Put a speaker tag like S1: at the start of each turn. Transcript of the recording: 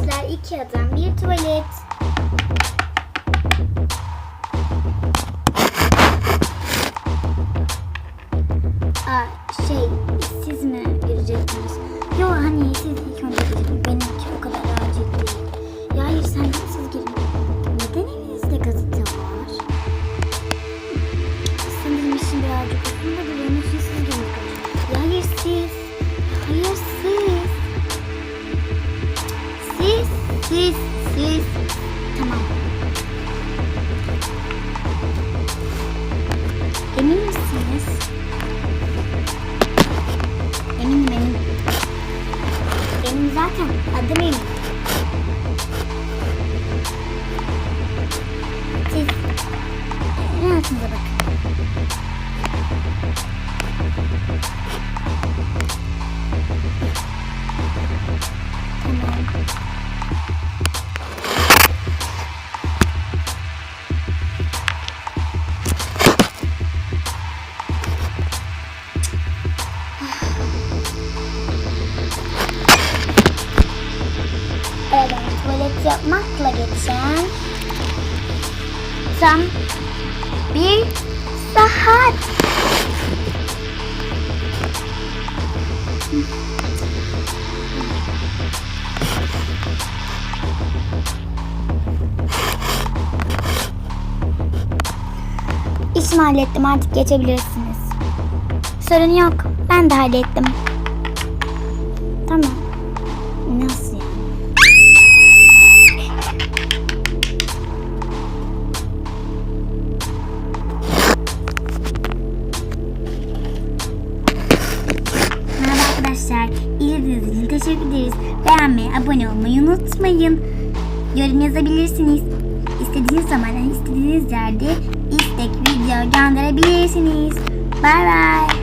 S1: arkadaşlar iki adam bir tuvalet. Aa, şey siz mi gireceksiniz? Yok hani siz Emin misiniz? Eminim eminim. Benim zaten adım Emin. Siz rahatınıza bakın. Tamam. Yapmakla geçen tam bir saat. İşimi hallettim artık geçebilirsiniz. Sorun yok. Ben de hallettim. Tamam. Arkadaşlar. İzlediğiniz için teşekkür ederiz. Beğenmeyi, abone olmayı unutmayın. Yorum yazabilirsiniz. İstediğiniz zaman, istediğiniz yerde istek, video gönderebilirsiniz. Bay bay.